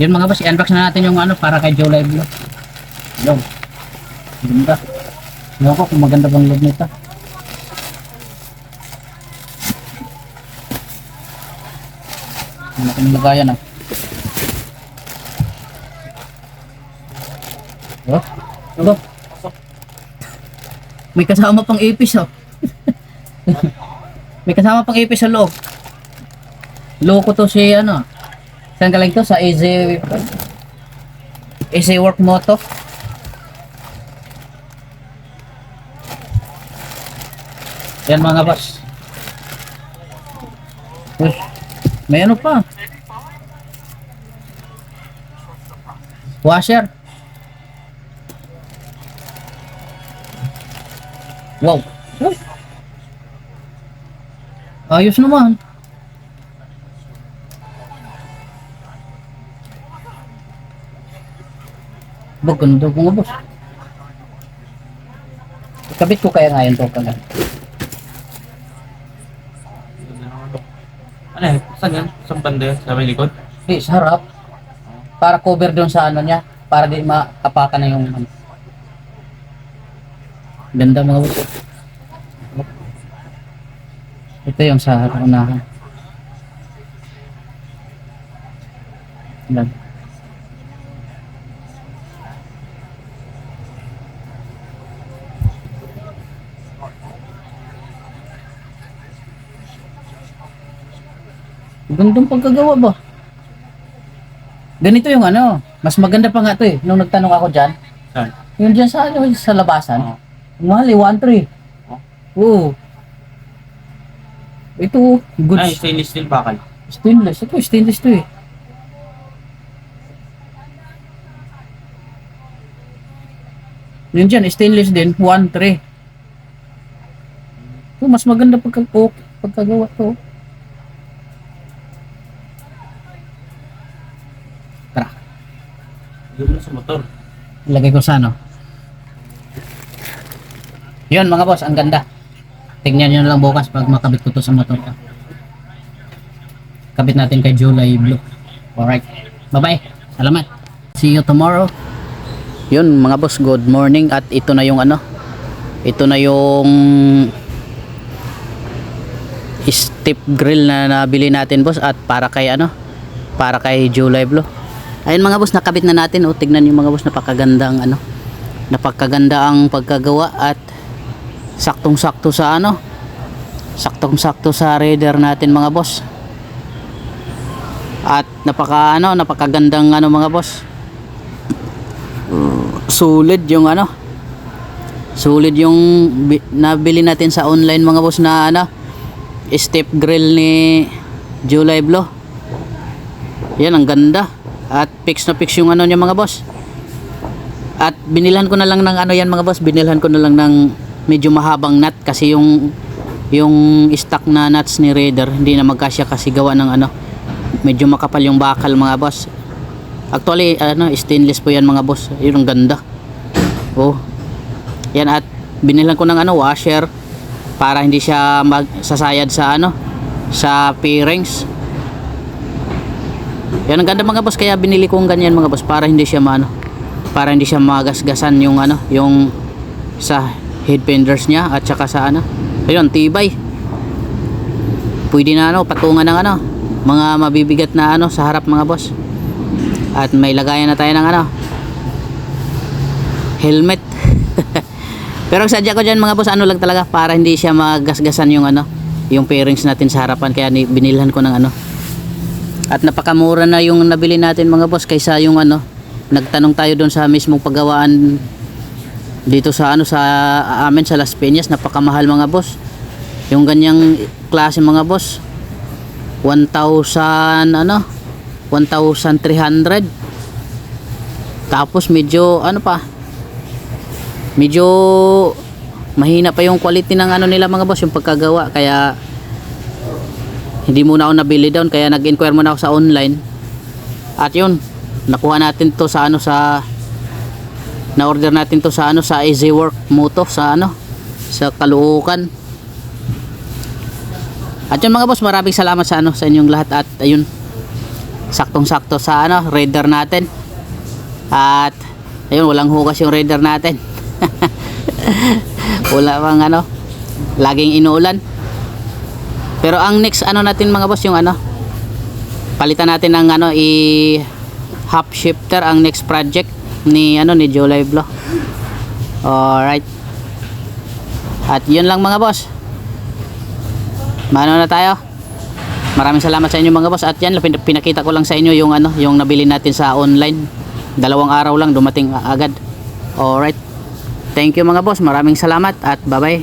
Yun mga boss, i-unbox na natin yung ano para kay Joe Live Vlog. Yun. Ganda. Ewan ko kung maganda bang loob nito. Ang laki ng lagayan ah. Oh, ano? May kasama pang ipis oh. May kasama pang ipis sa loob. Loko to si ano. Saan galing to? Sa Easy Easy Work Moto. Yan mga boss. Uy, may ano pa. Washer. Wow. Ayos naman. Baganda ko nga boss. Kabit ko kaya ngayon to kagad. Ano eh? Saan yan? Saan banda yan? Sa may likod? Di, sa harap. Para cover doon sa ano niya. Para di makapakan na yung ano. Ganda mga boss. Ito yung sa unahan. Yan. Gandang pagkagawa ba? Ganito yung ano, mas maganda pa nga to eh. Nung nagtanong ako dyan, Saan? yun dyan sa, ano, sa labasan, ang mahal eh, 1.3. Oo. Ito, good Ay, stainless steel bakal. stainless. Ito, stainless to eh. Yun dyan, stainless din, 1.3. Ito, mas maganda pagka, oh, pagkagawa to. Doon sa motor. Ilagay ko sa ano. Yun mga boss, ang ganda. Tingnan nyo lang bukas pag makabit ko to sa motor ko. Kabit natin kay July Blue. Alright. Bye-bye. Salamat. See you tomorrow. Yun mga boss, good morning. At ito na yung ano. Ito na yung step grill na nabili natin boss. At para kay ano. Para kay July Blue. Ayun mga boss, nakabit na natin. O, tignan yung mga boss, napakaganda ang ano. Napakaganda ang pagkagawa at saktong-sakto sa ano. Saktong-sakto sa radar natin mga boss. At napaka ano, napakagandang ano mga boss. Solid yung ano. Solid yung bi- nabili natin sa online mga boss na ano. Step grill ni July Blow. Yan ang ganda. At fix na fix yung ano niya mga boss. At binilhan ko na lang ng ano yan mga boss, binilhan ko na lang ng medyo mahabang nut kasi yung yung stock na nuts ni Raider hindi na magkasya kasi gawa ng ano medyo makapal yung bakal mga boss. Actually ano stainless po yan mga boss. Yun ang ganda. Oh. Yan at binilhan ko ng ano washer para hindi siya magsasayad sa ano sa pairings. Yan ang ganda mga boss kaya binili ko ng ganyan mga boss para hindi siya maano para hindi siya magasgasan yung ano yung sa head fenders niya at saka sa ano ayun tibay. Pwede na ano patungan ng ano mga mabibigat na ano sa harap mga boss. At may lagayan na tayo ng ano helmet. Pero ang sadya ko dyan mga boss ano lang talaga para hindi siya magasgasan yung ano yung pairings natin sa harapan kaya ni- binilhan ko ng ano at napakamura na yung nabili natin mga boss kaysa yung ano nagtanong tayo doon sa mismong paggawaan dito sa ano sa amin sa Las Peñas napakamahal mga boss. Yung ganyang klase mga boss. 1,000 ano 1,300 tapos medyo ano pa medyo mahina pa yung quality ng ano nila mga boss yung pagkagawa. Kaya hindi muna ako nabili doon kaya nag-inquire muna ako sa online at yun nakuha natin to sa ano sa na order natin to sa ano sa Easy Work Moto sa ano sa Caloocan at yun mga boss maraming salamat sa ano sa inyong lahat at ayun saktong-sakto sa ano, raider natin. At ayun, walang hugas yung raider natin. Wala pang ano, laging inuulan. Pero ang next ano natin mga boss yung ano, palitan natin ng ano i half shifter ang next project ni ano ni Live Law. Alright. At yun lang mga boss. Mano na tayo. Maraming salamat sa inyo mga boss at yan pin- pinakita ko lang sa inyo yung ano yung nabili natin sa online. Dalawang araw lang dumating agad. Alright. Thank you mga boss. Maraming salamat at bye-bye.